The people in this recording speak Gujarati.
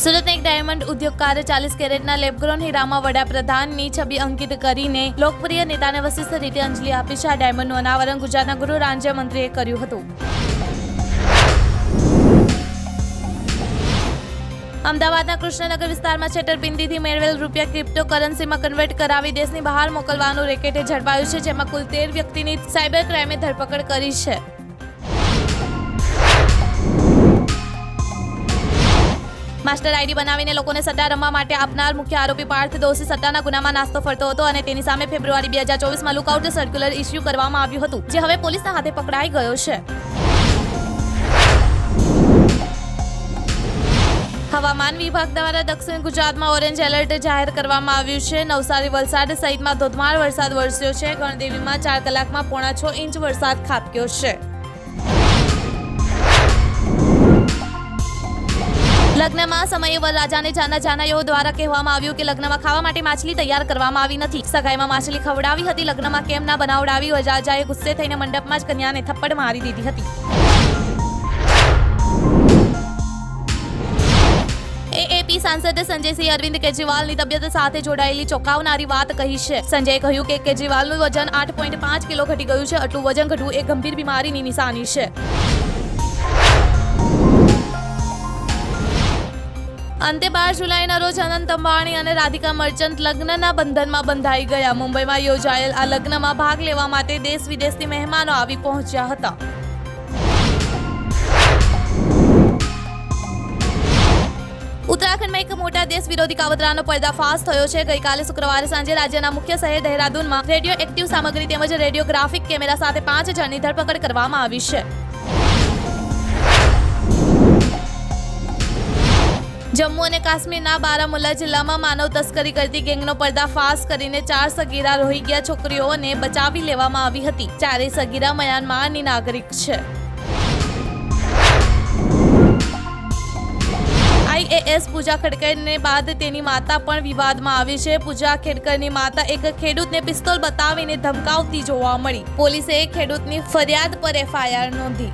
સુરતના એક ડાયમંડ ઉદ્યોગકારે ચાલીસ કેરેટના લેબગ્રોન હીરામાં વડાપ્રધાનની છબી અંકિત કરીને લોકપ્રિય નેતાને વશિષ્ઠ રીતે અંજલિ આપી છે. આ ડાયમંડનું અનાવરણ ગુજરાતના ગૃહ રાજ્યમંત્રીએ કર્યું હતું. અમદાવાદના કૃષ્ણનગર વિસ્તારમાં છેતરપિંડીથી મેળવેલ રૂપિયા ક્રિપ્ટોકરન્સીમાં કન્વર્ટ કરાવી દેશની બહાર મોકલવાનું રેકેટે ઝડપાયું છે, જેમાં કુલ તેર વ્યક્તિની સાયબર ક્રાઇમે ધરપકડ કરી છે. માસ્ટર આઈડી બનાવીને લોકોને સટ્ટા રમવા માટે આપનાર મુખ્ય આરોપી પાર્થ દોશી સટ્ટાના ગુનામાં નાસ્તો ફરતો હતો અને તેની સામે ફેબ્રુઆરી બે હજાર ચોવીસમાં લુકઆઉટ સર્ક્યુલર ઇસ્યુ કરવામાં આવ્યું હતું, જે હવે પોલીસના હાથે પકડાઈ ગયો છે. હવામાન વિભાગ દ્વારા દક્ષિણ ગુજરાતમાં ઓરેન્જ એલર્ટ જાહેર કરવામાં આવ્યું છે. નવસારી વલસાડ સહિતમાં ધોધમાર વરસાદ વરસ્યો છે. ગણદેવીમાં ચાર કલાકમાં પોણા છ ઇંચ વરસાદ ખાબક્યો છે. લગ્નમાં સમયે વરરાજાને જાના જાનાઈઓ દ્વારા કહેવામાં આવ્યું કે લગ્નમાં ખાવા માટે માછલી તૈયાર કરવામાં આવી નથી. સગાઈમાં માછલી ખવડાવી હતી, લગ્નમાં કેમ ના બનાવડાવી વરરાજાએ ગુસ્સે થઈને મંડપમાં જ કન્યાને થપ્પડ મારી દીધી હતી. એએપી સાંસદ સંજયસિંહ અરવિંદ કેજરીવાલની તબિયત સાથે જોડાયેલી ચોંકાવનારી વાત કહી છે. સંજયે કહ્યું કે કેજરીવાલનું વજન આઠ પોઈન્ટ પાંચ કિલો ઘટી ગયું છે, આટલું વજન ઘટવું એ ગંભીર બીમારીની નિશાની છે. અંતે બાર જુલાઈના રોજ અનંત અંબાણી અને રાધિકા મર્ચન્ટ લગ્નના બંધનમાં બંધાઈ ગયા. મુંબઈમાં યોજાયેલ આ લગ્નમાં ભાગ લેવા માટે દેશ વિદેશથી મહેમાનો આવી પહોંચ્યા હતા. ઉત્તરાખંડમાં એક મોટા દેશ વિરોધી કાવતરાનો પર્દાફાશ થયો છે. ગઈકાલે શુક્રવારે સાંજે રાજ્યના મુખ્ય શહેર દહેરાદૂનમાં રેડિયો એક્ટિવ સામગ્રી તેમજ રેડિયોગ્રાફિક કેમેરા સાથે પાંચ જણની ધરપકડ કરવામાં આવી છે. જમ્મુ અને કાશ્મીરના બારામુલ્લા જિલ્લામાં માનવ તસ્કરી કરતી ગેંગનો પર્દાફાશ કરીને ચાર સગીરા રોહિંગ્યા છોકરીઓને બચાવી લેવામાં આવી હતી. ચારેય સગીરા મ્યાનમારની નાગરિક છે. આઈએએસ પૂજા ખેડકરને બાદ તેની માતા પણ વિવાદમાં આવી છે. પૂજા ખેડકરની માતા એક ખેડૂતને પિસ્તોલ બતાવીને ધમકાવતી જોવા મળી. પોલીસે ખેડૂતની ફરિયાદ પર એફઆઈઆર નોંધી.